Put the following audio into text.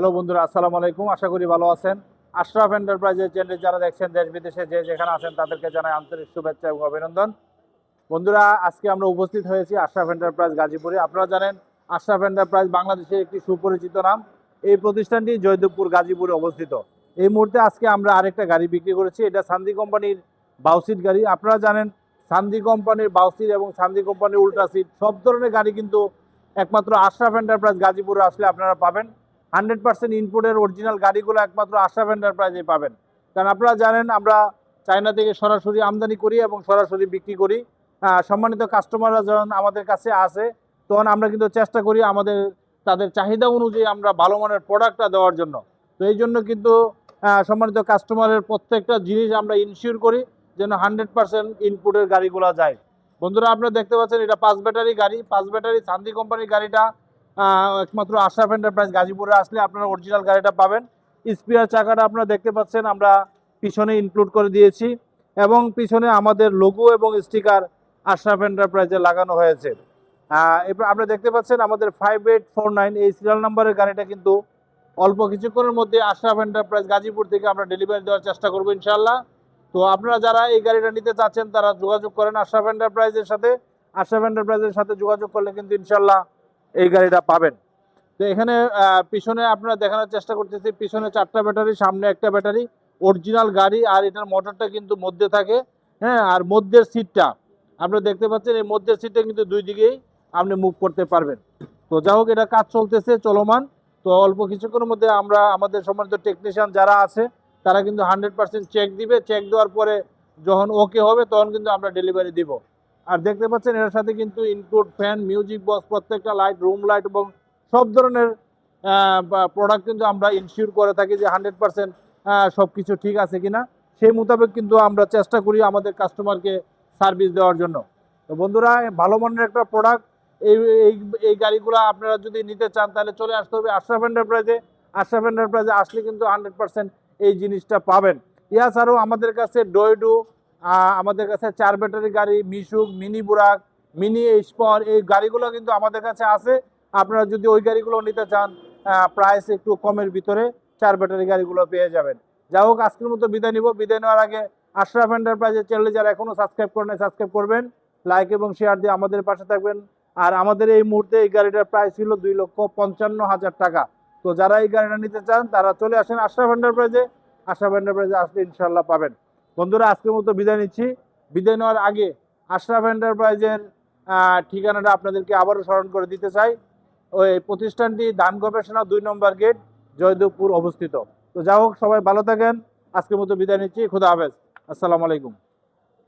Hello বন্ধুরা, আসসালামু আলাইকুম। আশা করি ভালো আছেন। আশরাফ এন্টারপ্রাইজের চ্যানেল যারা দেখছেন দেশ বিদেশে যে যেখানে আছেন, তাদেরকে জানাই আন্তরিক শুভেচ্ছা এবং অভিনন্দন। বন্ধুরা, আজকে আমরা উপস্থিত হয়েছি আশরাফ এন্টারপ্রাইজ গাজীপুরে। আপনারা জানেন আশরাফ এন্টারপ্রাইজ বাংলাদেশের একটি সুপরিচিত নাম। এই প্রতিষ্ঠানটি জয়দেবপুর গাজীপুরে অবস্থিত। এই মুহূর্তে আজকে আমরা আরেকটা গাড়ি বিক্রি করেছি। এটা সান্দি কোম্পানির বাউসিট গাড়ি। আপনারা জানেন সান্দি কোম্পানির বাউসিট এবং সান্দি কোম্পানির উল্টা সিট, সব ধরনের গাড়ি কিন্তু একমাত্র আশরাফ এন্টারপ্রাইজ গাজীপুরে আসলে আপনারা পাবেন। হান্ড্রেড পার্সেন্ট ইনপুটের অরিজিনাল গাড়িগুলো একমাত্র আশরাফ এন্টারপ্রাইজে পাবেন। কারণ আপনারা জানেন, আমরা চায়না থেকে সরাসরি আমদানি করি এবং সরাসরি বিক্রি করি। সম্মানিত কাস্টমাররা যখন আমাদের কাছে আসে, তখন আমরা কিন্তু চেষ্টা করি আমাদের, তাদের চাহিদা অনুযায়ী আমরা ভালো মানের প্রোডাক্টটা দেওয়ার জন্য। তো এই জন্য কিন্তু সম্মানিত কাস্টমারের প্রত্যেকটা জিনিস আমরা ইনশিওর করি যেন হান্ড্রেড পার্সেন্ট ইনপুটের গাড়িগুলো যায়। বন্ধুরা, আপনারা দেখতে পাচ্ছেন এটা পাঁচ ব্যাটারি গাড়ি। পাঁচ ব্যাটারি সান্দি কোম্পানির গাড়িটা একমাত্র আশরাফ এন্টারপ্রাইজ গাজীপুরে আসলে আপনারা অরিজিনাল গাড়িটা পাবেন। স্পিয়ার চাকাটা আপনারা দেখতে পাচ্ছেন, আমরা পিছনে ইনক্লুড করে দিয়েছি এবং পিছনে আমাদের লোগো এবং স্টিকার আশরাফ এন্টারপ্রাইজে লাগানো হয়েছে। এবার আপনারা দেখতে পাচ্ছেন, আমাদের ফাইভ এইট ফোর নাইন এই সিরিয়াল নাম্বারের গাড়িটা কিন্তু অল্প কিছুক্ষণের মধ্যে আশরাফ এন্টারপ্রাইজ গাজীপুর থেকে আমরা ডেলিভারি দেওয়ার চেষ্টা করব ইনশাল্লাহ তো আপনারা যারা এই গাড়িটা নিতে চাচ্ছেন, তারা যোগাযোগ করেন আশরাফ এন্টারপ্রাইজের সাথে। আশরাফ এন্টারপ্রাইজের সাথে যোগাযোগ করলে কিন্তু ইনশাল্লাহ এই গাড়িটা পাবেন। তো এখানে পিছনে আপনারা দেখানোর চেষ্টা করতেছি, পিছনে চারটা ব্যাটারি, সামনে একটা ব্যাটারি অরিজিনাল গাড়ি, আর এটার মোটরটা কিন্তু মধ্যে থাকে হ্যাঁ আর মধ্যের সিটটা আপনারা দেখতে পাচ্ছেন, এই মধ্যের সিটটা কিন্তু দুই দিকেই আপনি মুভ করতে পারবেন। তো যাই হোক, এটা কাজ চলতেছে, চলমান। তো অল্প কিছুক্ষণের মধ্যে আমরা, আমাদের সম্মানিত টেকনিশিয়ান যারা আছে, তারা কিন্তু হান্ড্রেড পার্সেন্ট চেক দিবে। চেক দেওয়ার পরে যখন ওকে হবে, তখন কিন্তু আমরা ডেলিভারি দিব। আর দেখতে পাচ্ছেন এর সাথে কিন্তু ইনক্লুড ফ্যান মিউজিক বক্স প্রত্যেকটা লাইট রুম লাইট এবং সব ধরনের প্রোডাক্ট কিন্তু আমরা ইনশিওর করে থাকি যে হান্ড্রেড পার্সেন্ট সব কিছু ঠিক আছে কিনা। সেই মোতাবেক কিন্তু আমরা চেষ্টা করি আমাদের কাস্টমারকে সার্ভিস দেওয়ার জন্য। তো বন্ধুরা, ভালো মানের একটা প্রোডাক্ট এই এই এই গাড়িগুলো আপনারা যদি নিতে চান তাহলে চলে আসতে হবে আশরাফ এন্টারপ্রাইজে আশরাফ এন্টারপ্রাইজে আসলে কিন্তু হান্ড্রেড পার্সেন্ট এই জিনিসটা পাবেন। এছাড়াও আমাদের কাছে ডয়ডু আমাদের কাছে চার ব্যাটারি গাড়ি, মিশুক, মিনি বুরাক, মিনি স্পর এই গাড়িগুলো কিন্তু আমাদের কাছে আছে। আপনারা যদি ওই গাড়িগুলো নিতে চান প্রাইস একটু কমের ভিতরে চার ব্যাটারি গাড়িগুলো পেয়ে যাবেন। যা হোক, আজকের মতো বিদায় নিব। বিদায় নেওয়ার আগে আশরাফ এন্টারপ্রাইজের চ্যানেলে যারা এখনও সাবস্ক্রাইব করেন সাবস্ক্রাইব করবেন। লাইক এবং শেয়ার দিয়ে আমাদের পাশে থাকবেন। আর আমাদের এই মুহূর্তে এই গাড়িটার প্রাইস ছিল দুই লক্ষ পঞ্চান্ন হাজার টাকা। তো যারা এই গাড়িটা নিতে চান, তারা চলে আসেন আশরাফ এন্টারপ্রাইজে আশরাফ এন্টারপ্রাইজে আসলে ইনশাল্লাহ পাবেন। বন্ধুরা, আজকের মতো বিদায় নিচ্ছি। বিদায় নেওয়ার আগে আশরাফ এন্টারপ্রাইজের ঠিকানাটা আপনাদেরকে আবারও স্মরণ করে দিতে চাই। ওই প্রতিষ্ঠানটি ধান গবেষণা দুই নম্বর গেট, জয়দেবপুর অবস্থিত। তো যা হোক, সবাই ভালো থাকেন। আজকের মতো বিদায় নিচ্ছি। খুদা হাফেজ। আসসালামু আলাইকুম।